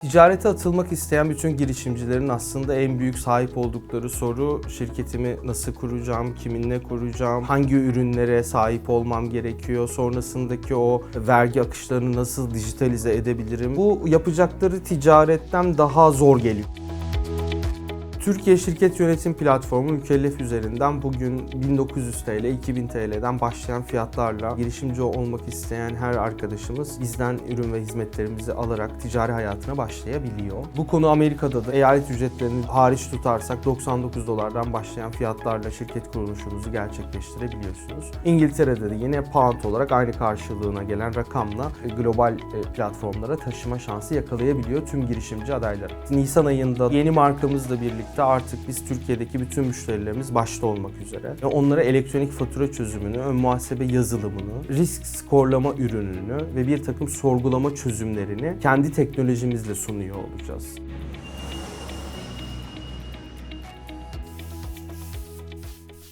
Ticarete atılmak isteyen bütün girişimcilerin aslında en büyük sahip oldukları soru şirketimi nasıl kuracağım, kiminle kuracağım, hangi ürünlere sahip olmam gerekiyor, sonrasındaki o vergi akışlarını nasıl dijitalize edebilirim. Bu yapacakları ticaretten daha zor geliyor. Türkiye Şirket Yönetim Platformu mükellef üzerinden bugün 1900 TL, 2000 TL'den başlayan fiyatlarla girişimci olmak isteyen her arkadaşımız bizden ürün ve hizmetlerimizi alarak ticari hayatına başlayabiliyor. Bu konu Amerika'da da eyalet ücretlerini hariç tutarsak 99 dolardan başlayan fiyatlarla şirket kuruluşunuzu gerçekleştirebiliyorsunuz. İngiltere'de de yine pound olarak aynı karşılığına gelen rakamla e, global e, platformlara taşıma şansı yakalayabiliyor tüm girişimci adayları. Nisan ayında yeni markamızla birlikte artık biz Türkiye'deki bütün müşterilerimiz başta olmak üzere onlara elektronik fatura çözümünü, ön muhasebe yazılımını, risk skorlama ürününü ve bir takım sorgulama çözümlerini kendi teknolojimizle sunuyor olacağız.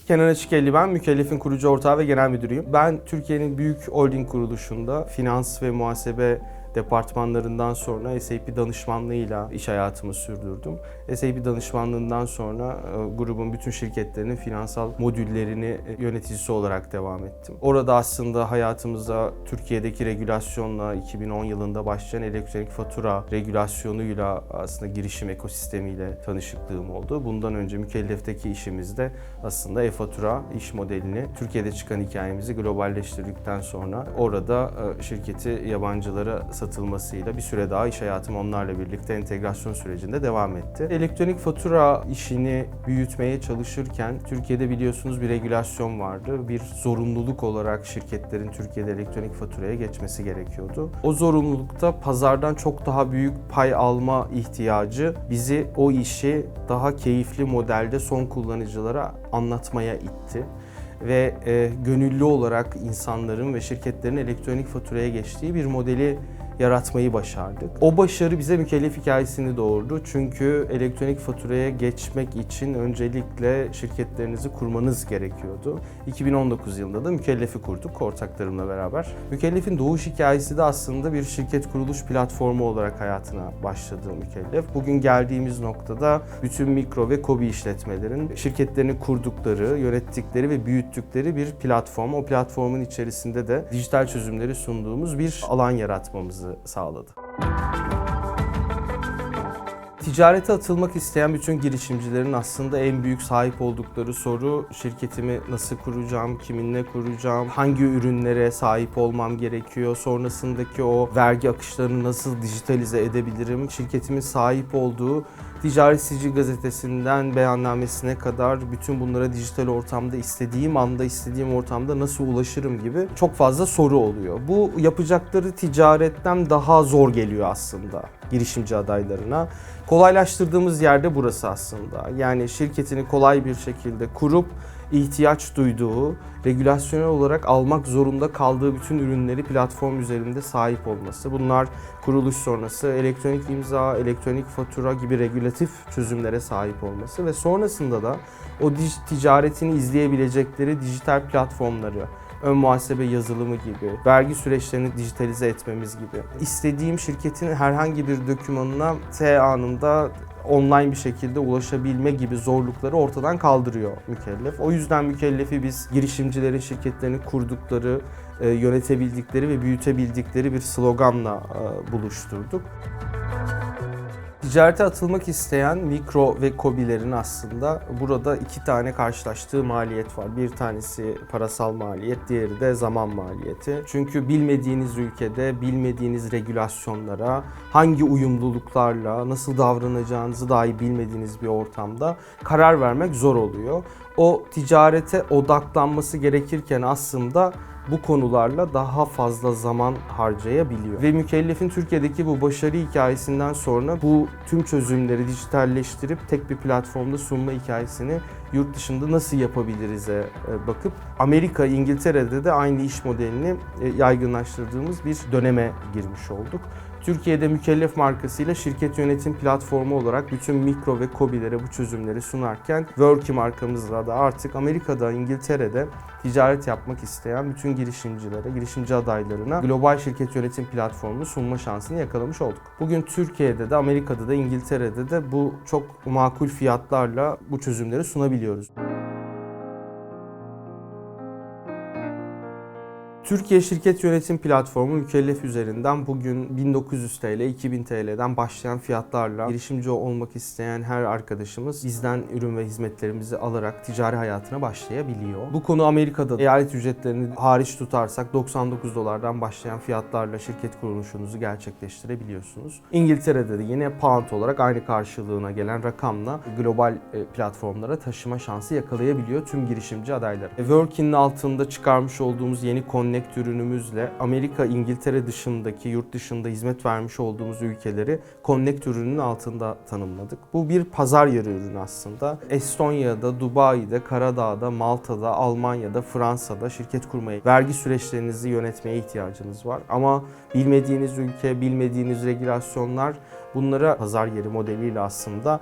Kenan Açıkelli ben, Mükellef'in kurucu ortağı ve genel müdürüyüm. Ben Türkiye'nin büyük holding kuruluşunda finans ve muhasebe departmanlarından sonra SAP danışmanlığıyla iş hayatımı sürdürdüm. SAP danışmanlığından sonra e, grubun bütün şirketlerinin finansal modüllerini e, yöneticisi olarak devam ettim. Orada aslında hayatımıza Türkiye'deki regülasyonla 2010 yılında başlayan elektronik fatura regülasyonuyla aslında girişim ekosistemiyle tanışıklığım oldu. Bundan önce mükellefteki işimizde aslında e-fatura iş modelini Türkiye'de çıkan hikayemizi globalleştirdikten sonra orada e, şirketi yabancılara satılmasıyla bir süre daha iş hayatım onlarla birlikte entegrasyon sürecinde devam etti. Elektronik fatura işini büyütmeye çalışırken Türkiye'de biliyorsunuz bir regülasyon vardı. Bir zorunluluk olarak şirketlerin Türkiye'de elektronik faturaya geçmesi gerekiyordu. O zorunlulukta pazardan çok daha büyük pay alma ihtiyacı bizi o işi daha keyifli modelde son kullanıcılara anlatmaya itti ve e, gönüllü olarak insanların ve şirketlerin elektronik faturaya geçtiği bir modeli yaratmayı başardık. O başarı bize mükellef hikayesini doğurdu. Çünkü elektronik faturaya geçmek için öncelikle şirketlerinizi kurmanız gerekiyordu. 2019 yılında da mükellefi kurduk ortaklarımla beraber. Mükellefin doğuş hikayesi de aslında bir şirket kuruluş platformu olarak hayatına başladığı mükellef. Bugün geldiğimiz noktada bütün mikro ve kobi işletmelerin şirketlerini kurdukları, yönettikleri ve büyüttükleri bir platform. O platformun içerisinde de dijital çözümleri sunduğumuz bir alan yaratmamızı sağladı. Ticarete atılmak isteyen bütün girişimcilerin aslında en büyük sahip oldukları soru şirketimi nasıl kuracağım, kiminle kuracağım, hangi ürünlere sahip olmam gerekiyor, sonrasındaki o vergi akışlarını nasıl dijitalize edebilirim, şirketimin sahip olduğu Ticaret Sicil Gazetesi'nden beyannamesine kadar bütün bunlara dijital ortamda istediğim anda, istediğim ortamda nasıl ulaşırım gibi çok fazla soru oluyor. Bu yapacakları ticaretten daha zor geliyor aslında girişimci adaylarına. Kolaylaştırdığımız yerde burası aslında. Yani şirketini kolay bir şekilde kurup ihtiyaç duyduğu, regülasyonel olarak almak zorunda kaldığı bütün ürünleri platform üzerinde sahip olması. Bunlar kuruluş sonrası elektronik imza, elektronik fatura gibi regülatif çözümlere sahip olması ve sonrasında da o ticaretini izleyebilecekleri dijital platformları, ön muhasebe yazılımı gibi, vergi süreçlerini dijitalize etmemiz gibi. İstediğim şirketin herhangi bir dokümanına T anında online bir şekilde ulaşabilme gibi zorlukları ortadan kaldırıyor mükellef. O yüzden mükellefi biz girişimcilerin şirketlerini kurdukları, e, yönetebildikleri ve büyütebildikleri bir sloganla e, buluşturduk. Ticarete atılmak isteyen mikro ve kobilerin aslında burada iki tane karşılaştığı maliyet var. Bir tanesi parasal maliyet, diğeri de zaman maliyeti. Çünkü bilmediğiniz ülkede, bilmediğiniz regülasyonlara, hangi uyumluluklarla, nasıl davranacağınızı dahi bilmediğiniz bir ortamda karar vermek zor oluyor. O ticarete odaklanması gerekirken aslında bu konularla daha fazla zaman harcayabiliyor. Ve mükellefin Türkiye'deki bu başarı hikayesinden sonra bu tüm çözümleri dijitalleştirip tek bir platformda sunma hikayesini yurt dışında nasıl yapabiliriz'e e, bakıp Amerika, İngiltere'de de aynı iş modelini e, yaygınlaştırdığımız bir döneme girmiş olduk. Türkiye'de mükellef markasıyla şirket yönetim platformu olarak bütün mikro ve kobilere bu çözümleri sunarken Worky markamızla da artık Amerika'da, İngiltere'de ticaret yapmak isteyen bütün girişimcilere, girişimci adaylarına global şirket yönetim platformunu sunma şansını yakalamış olduk. Bugün Türkiye'de de, Amerika'da da, İngiltere'de de bu çok makul fiyatlarla bu çözümleri sunabiliyoruz. Türkiye Şirket Yönetim Platformu mükellef üzerinden bugün 1900 TL, 2000 TL'den başlayan fiyatlarla girişimci olmak isteyen her arkadaşımız bizden ürün ve hizmetlerimizi alarak ticari hayatına başlayabiliyor. Bu konu Amerika'da eyalet ücretlerini hariç tutarsak 99 dolardan başlayan fiyatlarla şirket kuruluşunuzu gerçekleştirebiliyorsunuz. İngiltere'de de yine pound olarak aynı karşılığına gelen rakamla global e, platformlara taşıma şansı yakalayabiliyor tüm girişimci adayları. E, Workin'in altında çıkarmış olduğumuz yeni Connect ürünümüzle Amerika, İngiltere dışındaki, yurt dışında hizmet vermiş olduğumuz ülkeleri Connect ürünün altında tanımladık. Bu bir pazar yeri ürünü aslında. Estonya'da, Dubai'de, Karadağ'da, Malta'da, Almanya'da, Fransa'da şirket kurmaya, vergi süreçlerinizi yönetmeye ihtiyacınız var. Ama bilmediğiniz ülke, bilmediğiniz regülasyonlar bunlara pazar yeri modeliyle aslında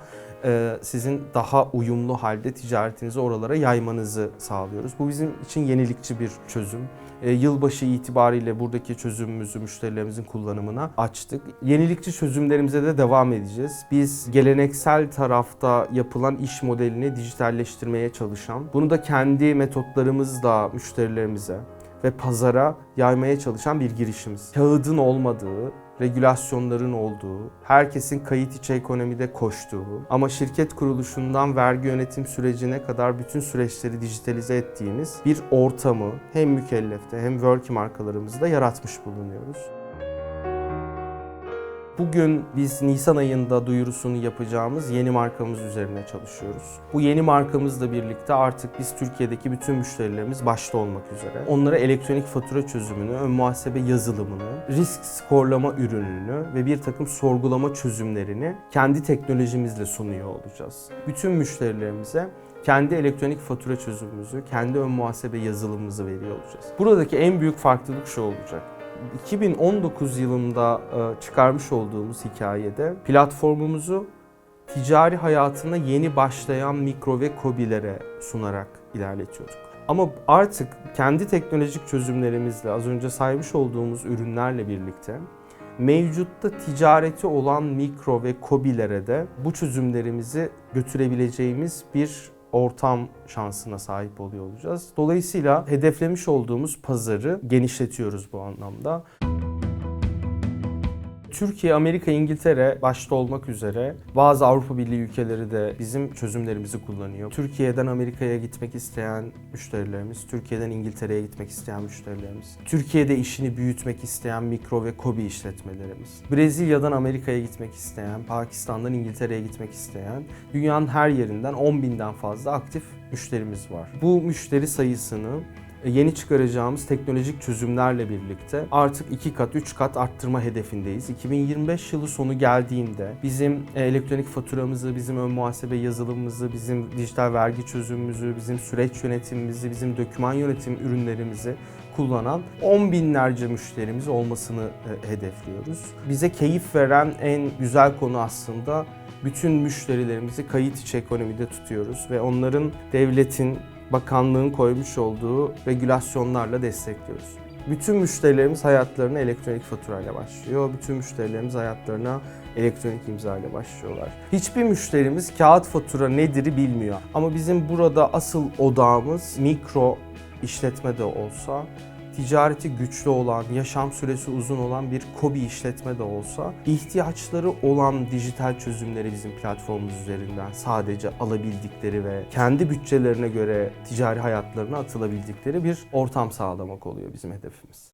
sizin daha uyumlu halde ticaretinizi oralara yaymanızı sağlıyoruz. Bu bizim için yenilikçi bir çözüm. E, Yılbaşı itibariyle buradaki çözümümüzü müşterilerimizin kullanımına açtık. Yenilikçi çözümlerimize de devam edeceğiz. Biz geleneksel tarafta yapılan iş modelini dijitalleştirmeye çalışan, bunu da kendi metotlarımızla müşterilerimize ve pazara yaymaya çalışan bir girişimiz. Kağıdın olmadığı, regülasyonların olduğu, herkesin kayıt içi ekonomide koştuğu ama şirket kuruluşundan vergi yönetim sürecine kadar bütün süreçleri dijitalize ettiğimiz bir ortamı hem mükellefte hem work markalarımızda yaratmış bulunuyoruz. Bugün biz Nisan ayında duyurusunu yapacağımız yeni markamız üzerine çalışıyoruz. Bu yeni markamızla birlikte artık biz Türkiye'deki bütün müşterilerimiz başta olmak üzere onlara elektronik fatura çözümünü, ön muhasebe yazılımını, risk skorlama ürününü ve bir takım sorgulama çözümlerini kendi teknolojimizle sunuyor olacağız. Bütün müşterilerimize kendi elektronik fatura çözümümüzü, kendi ön muhasebe yazılımımızı veriyor olacağız. Buradaki en büyük farklılık şu olacak. 2019 yılında e, çıkarmış olduğumuz hikayede platformumuzu ticari hayatına yeni başlayan mikro ve kobilere sunarak ilerletiyorduk. Ama artık kendi teknolojik çözümlerimizle az önce saymış olduğumuz ürünlerle birlikte mevcutta ticareti olan mikro ve kobilere de bu çözümlerimizi götürebileceğimiz bir ortam şansına sahip oluyor olacağız. Dolayısıyla hedeflemiş olduğumuz pazarı genişletiyoruz bu anlamda. Türkiye, Amerika, İngiltere başta olmak üzere bazı Avrupa Birliği ülkeleri de bizim çözümlerimizi kullanıyor. Türkiye'den Amerika'ya gitmek isteyen müşterilerimiz, Türkiye'den İngiltere'ye gitmek isteyen müşterilerimiz, Türkiye'de işini büyütmek isteyen mikro ve kobi işletmelerimiz, Brezilya'dan Amerika'ya gitmek isteyen, Pakistan'dan İngiltere'ye gitmek isteyen, dünyanın her yerinden 10 binden fazla aktif müşterimiz var. Bu müşteri sayısını yeni çıkaracağımız teknolojik çözümlerle birlikte artık 2 kat 3 kat arttırma hedefindeyiz. 2025 yılı sonu geldiğinde bizim e, elektronik faturamızı, bizim ön muhasebe yazılımımızı, bizim dijital vergi çözümümüzü, bizim süreç yönetimimizi, bizim döküman yönetim ürünlerimizi kullanan 10 binlerce müşterimiz olmasını e, hedefliyoruz. Bize keyif veren en güzel konu aslında bütün müşterilerimizi kayıt içi ekonomide tutuyoruz ve onların devletin bakanlığın koymuş olduğu regülasyonlarla destekliyoruz. Bütün müşterilerimiz hayatlarına elektronik faturayla başlıyor. Bütün müşterilerimiz hayatlarına elektronik imza ile başlıyorlar. Hiçbir müşterimiz kağıt fatura nedir'i bilmiyor. Ama bizim burada asıl odağımız mikro işletme de olsa ticareti güçlü olan, yaşam süresi uzun olan bir kobi işletme de olsa ihtiyaçları olan dijital çözümleri bizim platformumuz üzerinden sadece alabildikleri ve kendi bütçelerine göre ticari hayatlarına atılabildikleri bir ortam sağlamak oluyor bizim hedefimiz.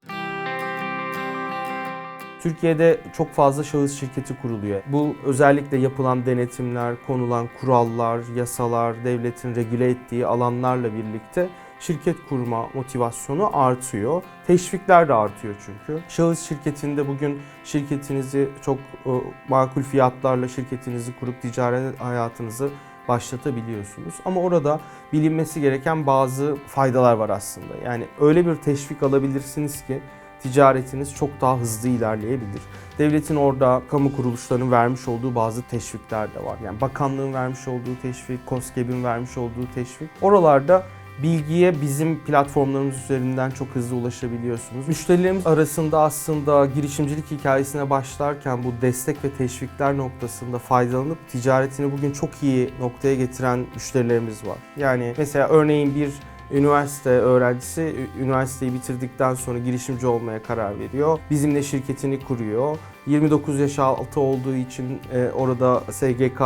Türkiye'de çok fazla şahıs şirketi kuruluyor. Bu özellikle yapılan denetimler, konulan kurallar, yasalar, devletin regüle ettiği alanlarla birlikte şirket kurma motivasyonu artıyor. Teşvikler de artıyor çünkü. Şahıs şirketinde bugün şirketinizi çok e, makul fiyatlarla şirketinizi kurup ticaret hayatınızı başlatabiliyorsunuz. Ama orada bilinmesi gereken bazı faydalar var aslında. Yani öyle bir teşvik alabilirsiniz ki ticaretiniz çok daha hızlı ilerleyebilir. Devletin orada kamu kuruluşlarının vermiş olduğu bazı teşvikler de var. Yani bakanlığın vermiş olduğu teşvik, KOSGEB'in vermiş olduğu teşvik. Oralarda bilgiye bizim platformlarımız üzerinden çok hızlı ulaşabiliyorsunuz. Müşterilerimiz arasında aslında girişimcilik hikayesine başlarken bu destek ve teşvikler noktasında faydalanıp ticaretini bugün çok iyi noktaya getiren müşterilerimiz var. Yani mesela örneğin bir üniversite öğrencisi üniversiteyi bitirdikten sonra girişimci olmaya karar veriyor. Bizimle şirketini kuruyor. 29 yaş altı olduğu için e, orada SGK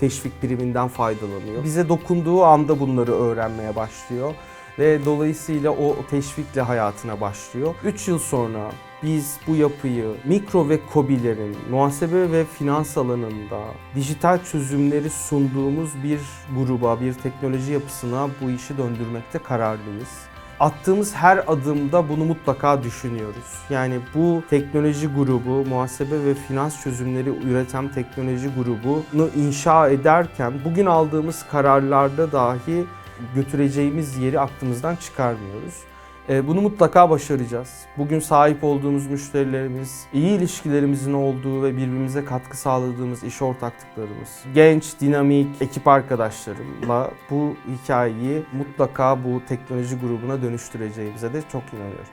teşvik biriminden faydalanıyor. Bize dokunduğu anda bunları öğrenmeye başlıyor ve dolayısıyla o teşvikle hayatına başlıyor. 3 yıl sonra biz bu yapıyı mikro ve kobilerin muhasebe ve finans alanında dijital çözümleri sunduğumuz bir gruba, bir teknoloji yapısına bu işi döndürmekte kararlıyız. Attığımız her adımda bunu mutlaka düşünüyoruz. Yani bu teknoloji grubu, muhasebe ve finans çözümleri üreten teknoloji grubunu inşa ederken bugün aldığımız kararlarda dahi götüreceğimiz yeri aklımızdan çıkarmıyoruz. E, Bunu mutlaka başaracağız. Bugün sahip olduğumuz müşterilerimiz, iyi ilişkilerimizin olduğu ve birbirimize katkı sağladığımız iş ortaklıklarımız, genç, dinamik ekip arkadaşlarımla bu hikayeyi mutlaka bu teknoloji grubuna dönüştüreceğimize de çok inanıyorum.